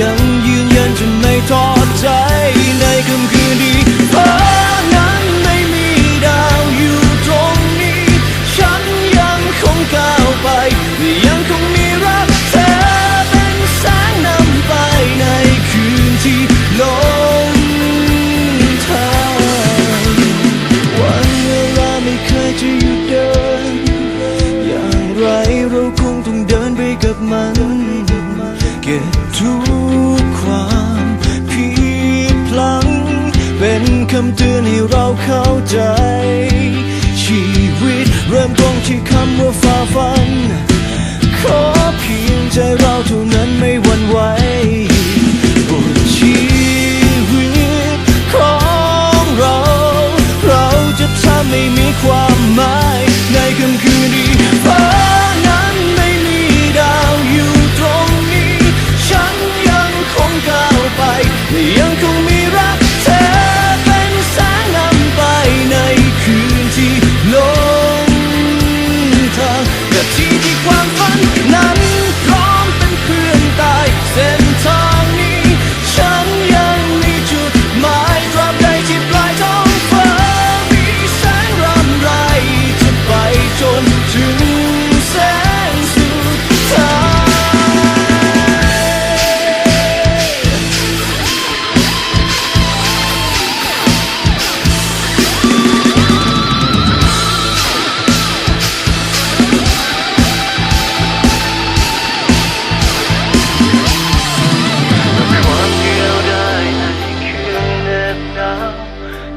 仍然厌倦伪装ำเตือนให้เราเข้าใจ ชีวิตเริ่มต้นที่คำว่าฝ่าฟันขอ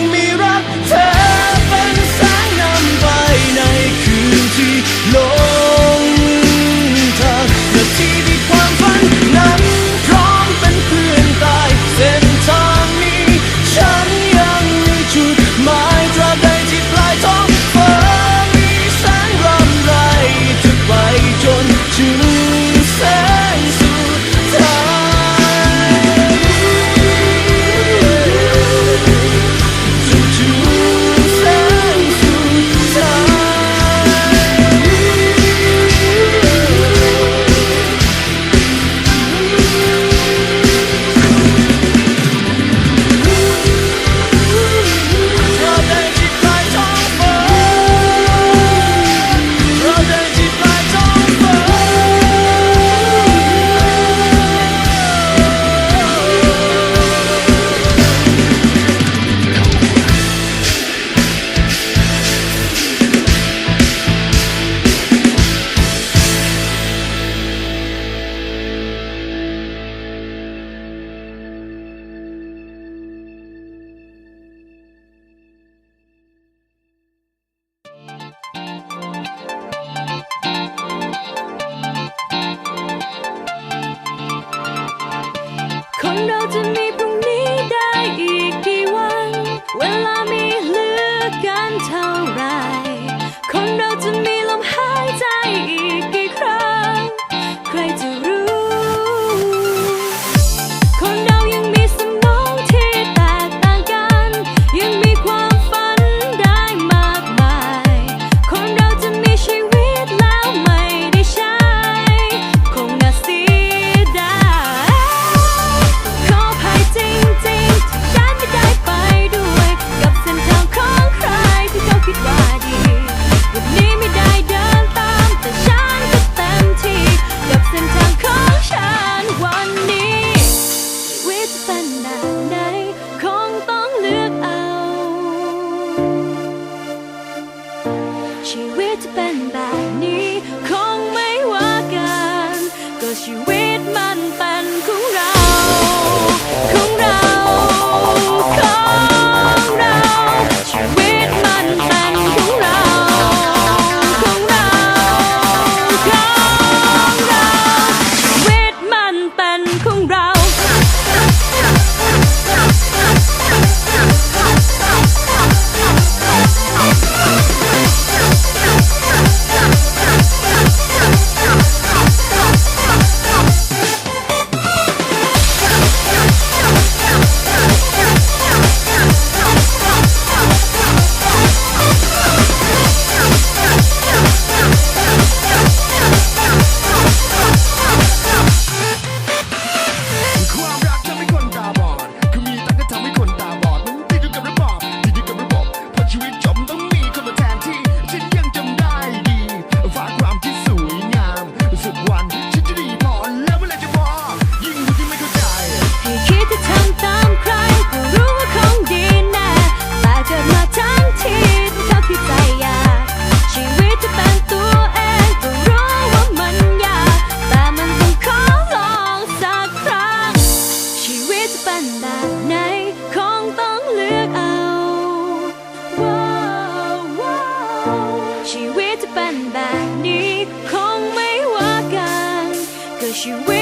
ง คนเราจะมีพรุ่งนี้ได้อีกกี่วัน เวลามีเหลือกันเท่าไร คนเราจะมี แบบนี้คงไม่ว่ากันก็ชีวิต